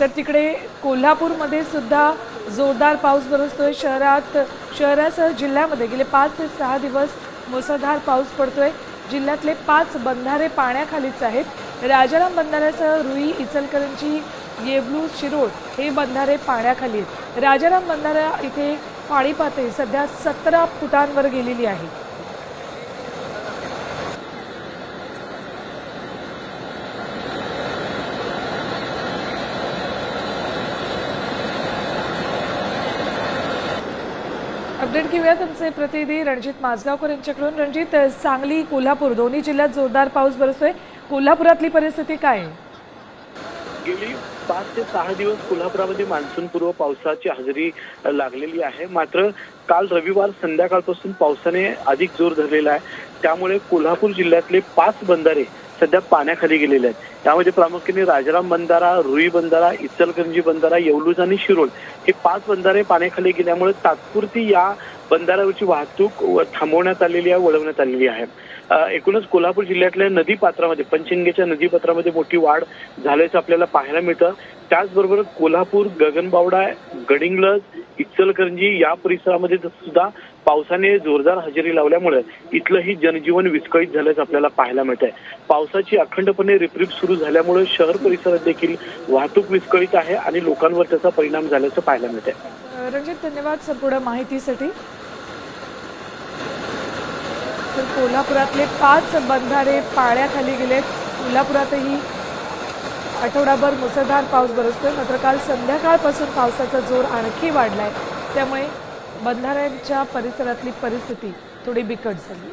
तर तिकडे कोल्हापूरमध्ये सुद्धा जोरदार पाऊस बरसतोय. शहरात शहरासह जिल्ह्यामध्ये गेले पाच ते सहा दिवस मुसळधार पाऊस पडतोय. जिल्ह्यातले पाच बंधारे पाण्याखालीच आहेत. राजाराम बंधाऱ्यासह रुई इचलकरंजी येवलू शिरोड हे बंधारे पाण्याखाली आहेत. राजाराम बंधारा इथे पाणी पातळी सध्या सतरा फुटांवर गेलेली आहे. अपडेट घेऊया तुमचे प्रतिनिधी रणजित माजगावकर यांच्याकडून. रणजित सांगली कोल्हापूर दोन्ही जिल्ह्यात जोरदार पाऊस बरसतोय. कोल्हापुरातली परिस्थिती काय? आहे गेली पाच ते सहा दिवस कोल्हापुरामध्ये मान्सूनपूर्व पावसाची हजेरी लागलेली आहे. मात्र काल रविवार संध्याकाळपासून पावसाने अधिक जोर धरलेला आहे. त्यामुळे कोल्हापूर जिल्ह्यातले पाच बंधारे सध्या पाण्याखाली गेलेले आहेत. त्यामध्ये प्रामुख्याने राजाराम बंधारा रुई बंधारा इचलकरंजी बंधारा येवलूज आणि शिरोळ हे पाच बंधारे पाण्याखाली गेल्यामुळे तात्पुरती या बंधाऱ्यावरची वाहतूक व- थांबवण्यात आलेली आहे वळवण्यात आलेली आहे. एकूणच कोल्हापूर जिल्ह्यातल्या नदी पात्रामध्ये पंचगंगेच्या नदी पात्रामध्ये मोठी वाढ झाल्याचं आपल्याला पाहायला मिळतं. त्याचबरोबर कोल्हापूर गगनबावडा गडिंगलज इचलकरंजी या परिसरामध्ये सुद्धा पावसाने जोरदार हजेरी लावल्यामुळे इथलंही जनजीवन विस्कळीत झाल्याचं आपल्याला पाहायला मिळत आहे पावसाची अखंडपणे रिपरिप सुरू झाल्यामुळे शहर परिसरात देखील वाहतूक विस्कळीत आहे आणि लोकांवर त्याचा परिणाम झाल्याचं पाहायला मिळत आहे रंजित धन्यवाद संपूर्ण माहितीसाठी. तर कोल्हापुरातले पाच बंधारे पाण्याखाली गेलेत. कोल्हापुरातही आठवडाभर मुसळधार पाऊस बरसतोय मात्र काल संध्याकाळपासून पावसाचा जोर आणखी वाढलाय. त्यामुळे बंधाऱ्यांच्या परिसरातली परिस्थिती थोडी बिकट झाली.